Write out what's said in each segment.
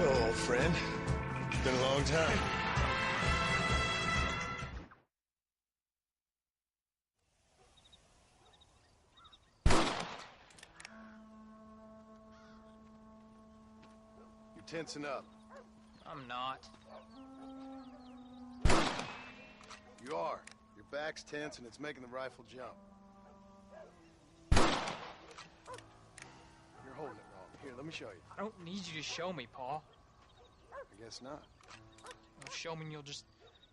old friend. It's been a long time. You're tensing up. I'm not. You are. Your back's tense and it's making the rifle jump. Here, let me show you. I don't need you to show me, Paul. I guess not. You'll show me and you'll just,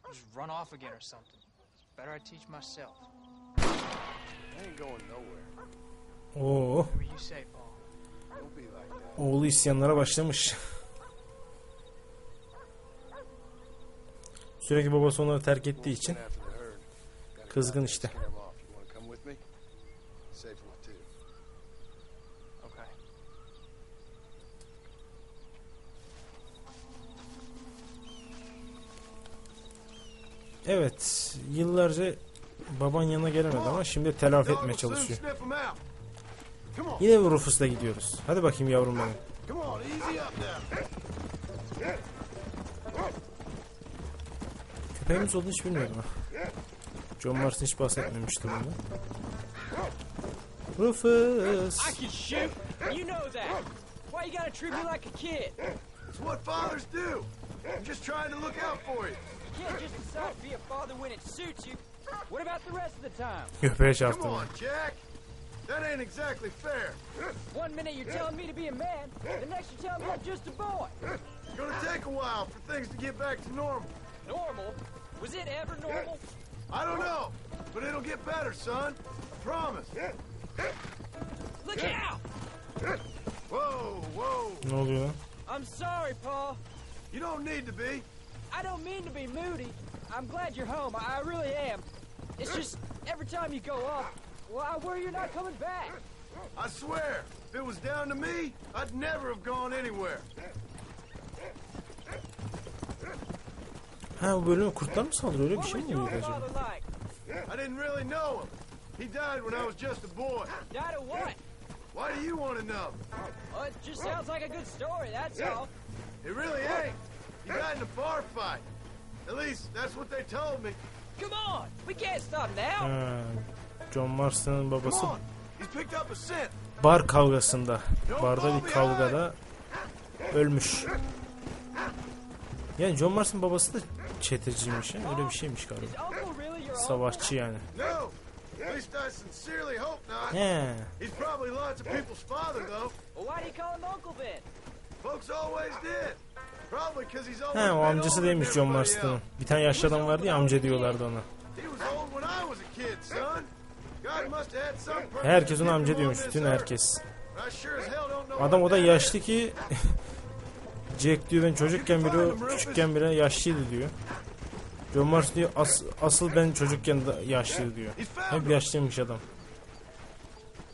just run off again or something. It's better I teach myself. I ain't going nowhere. Oo, Whatever you say, Paul. Don't be like that. oğlu isyanlara başlamış. Sürekli babası onları terk ettiği için kızgın işte. Evet, yıllarca baban yanına gelemedi ama şimdi telafi etmeye çalışıyor. Yine Rufus'la gidiyoruz. Hadi bakayım yavrum benim. Köpeğimiz olduğunu hiç bilmiyordum. John Marston hiç bahsetmemişti bundan. Rufus. I can shoot. You know that. Why you gotta treat me like a kid? It's what fathers do. I'm just trying to look out for you. You can't just decide to be a father when it suits you. What about the rest of the time? Köpeğe Come çarptım. on, Jack. That ain't exactly fair. One minute you're telling me to be a man, the next you're telling me I'm just a boy. It's gonna take a while for things to get back to normal. Normal? Was it ever normal? I don't know, but it'll get better, son. I promise. Look out! Whoa, whoa. Ne oluyor? I'm sorry, Paul. You don't need to be. I don't mean to be moody. I'm glad you're home. I I really am. It's just every time you go off, well, I worry you're not coming back. I swear, if it was down to me, I'd never have gone anywhere. Ha bu bölüme kurtlar mı saldırıyor? Öyle bir What şey was mi your oluyor acaba? father like? I didn't really know him. He died when I was just a boy. Died of what? Why do you want to know? Well, it just sounds like a good story, that's all. It really ain't. He died in a bar fight. At least that's what they told me. Come on, we can't stop now. Ha, John Marston'ın Come babası on. He's picked up a scent. bar kavgasında. Barda bir kavgada ölmüş. Yani John Marston babası da çeteciymiş ya. Öyle bir şeymiş galiba. Is Uncle really your uncle? Savaşçı yani. No. At least I sincerely hope not. He. He's probably lots of people's father, though. Well, why do you call him uncle then? Folks always did. He o amcası than John Marston'ın. Bir tane yaşlı adam vardı ya amca diyorlardı ona. Herkes ona amca diyormuş. Bütün herkes. Adam o da yaşlı ki Jack diyor ben çocukken bile o küçükken bile yaşlıydı diyor. John Marston diyor "As- asıl ben çocukken de yaşlıydı diyor. Hep yaşlıymış adam.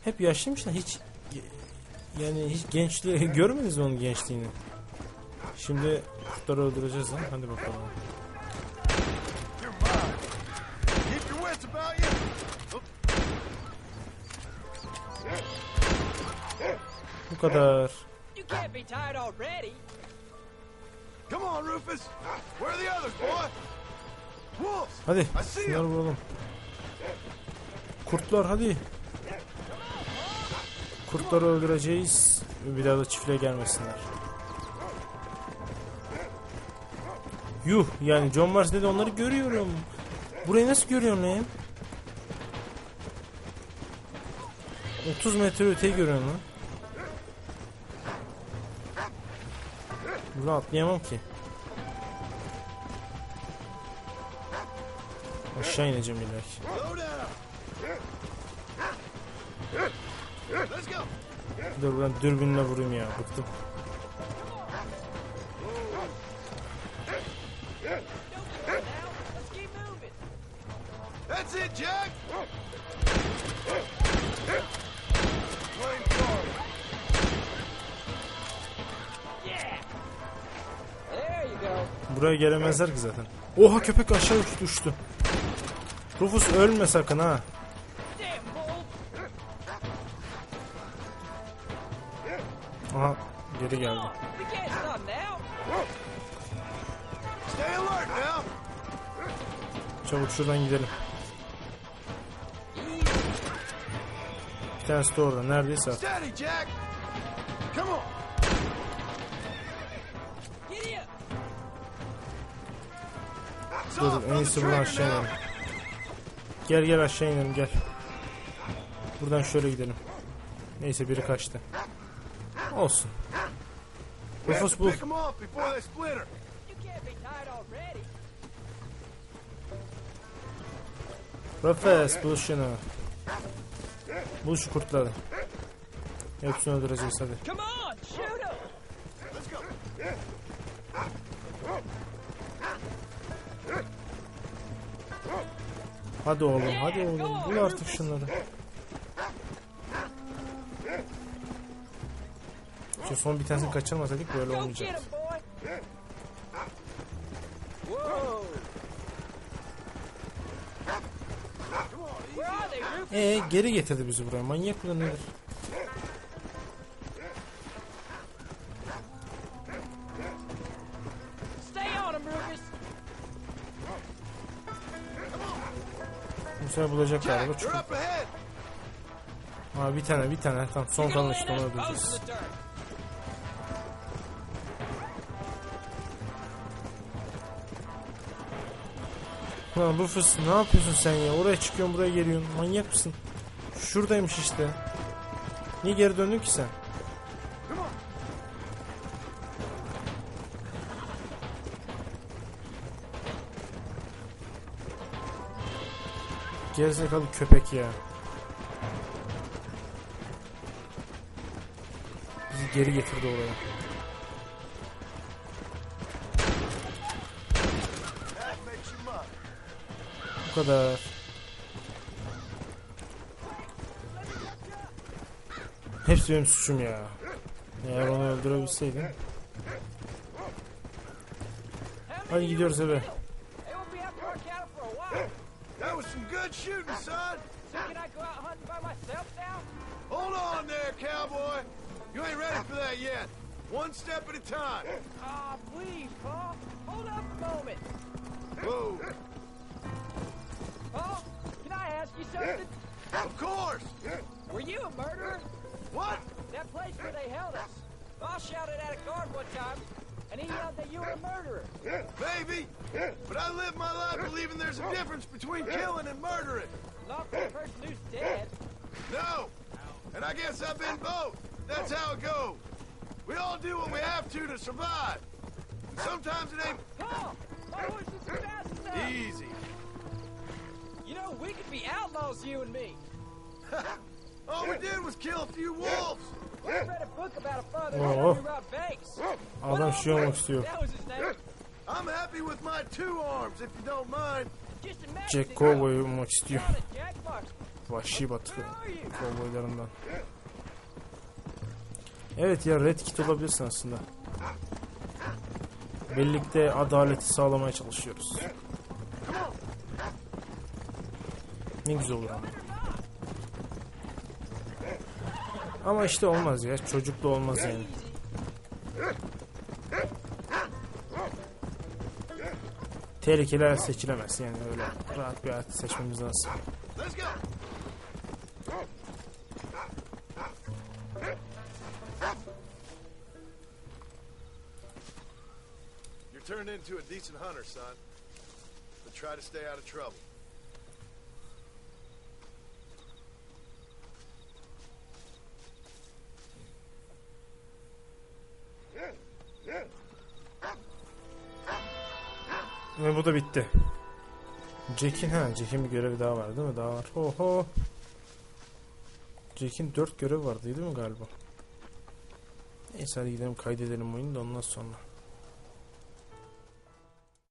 Hep yaşlıymış da hiç yani hiç gençliği görmediniz mi onun gençliğini? Şimdi kurtları öldüreceğiz lan. Hadi bakalım. Bu kadar. You can't be tired already. Come on, Rufus. Where are the others, boy? Wolves. Hadi şunları vuralım. Kurtlar hadi. Kurtları öldüreceğiz. Bir daha da çiftliğe gelmesinler. Yuh yani John Mars dedi onları görüyorum. Burayı nasıl görüyorsun lan? 30 metre öteyi görüyorsun lan. Buradan atlayamam ki. Aşağı ineceğim illa ki. Slow down. Let's go. Dur ben dürbünle vurayım ya bıktım. Buraya gelemezler ki zaten. Oha köpek aşağı düştü. Rufus ölme sakın ha. Aha geri geldi. Çabuk şuradan gidelim. Bir tanesi de orada. Neredeyse artık. Dur en iyisi buradan aşağı inelim. Gel gel aşağı inelim gel. Buradan şöyle gidelim. Neyse biri kaçtı. Olsun. Rufus bul. Rufus bul şunu. Bul şu kurtları. Hepsini öldüreceğiz hadi. Hadi oğlum hadi oğlum bul artık şunları. Şu son bir tanesini kaçırmasaydık böyle Go get olmayacak. him, boy! Whoa! Where are they, Rufus? Ee geri getirdi bizi buraya. Manyak mıdır nedir? Bu sefer bulacak galiba. Çünkü... Ha bir tane bir tane. Tamam son kalan işte onu öldüreceğiz. Lan Rufus ne yapıyorsun sen ya? Oraya çıkıyorsun buraya geliyorsun. Manyak mısın? Şuradaymış işte. Niye geri döndün ki sen? Gerizekalı köpek ya. Bizi geri getirdi oraya. Bu kadar. Hepsi benim suçum ya. Eğer onu öldürebilseydim. Hadi gidiyoruz eve. That was some good shooting, son. So can I go out hunting by myself now? Hold on there, cowboy. You ain't ready for that yet. One step at a time. Ah, please, Paul. Hold up a moment. Whoa. Paul, can I ask you something? Of course. Were you a murderer? What? That place where they held us. Boss shouted at a guard one time, and he yelled that you were a murderer. Maybe. But I live my life believing there's a difference between killing and murdering. Not for the person who's dead. No. And I guess I've been both. That's how it goes. We all do what we have to to survive. And sometimes it ain't Paul, my horse is fast enough. easy. You know, we could be outlaws, you and me. All we did was kill a few wolves. Oh. Adam şey olmak istiyor. I'm happy with my two arms, if you don't mind. Jack. Cowboy olmak istiyor. Vahşi batı kovboylarından. Evet ya Red Kit olabilirsin aslında. Birlikte adaleti sağlamaya çalışıyoruz. Ne güzel olur ama. Ama işte olmaz ya. Çocuklu olmaz yani. Tehlikeler seçilemez yani öyle rahat bir hayat seçmemiz lazım. You're turned into a decent hunter, son. But try to stay out of trouble. Ve bu da bitti. Jack'in ha Jack'in bir görevi daha var değil mi? Daha var. Oho. Jack'in dört görevi vardı değil mi galiba? Neyse hadi gidelim kaydedelim oyunu da ondan sonra.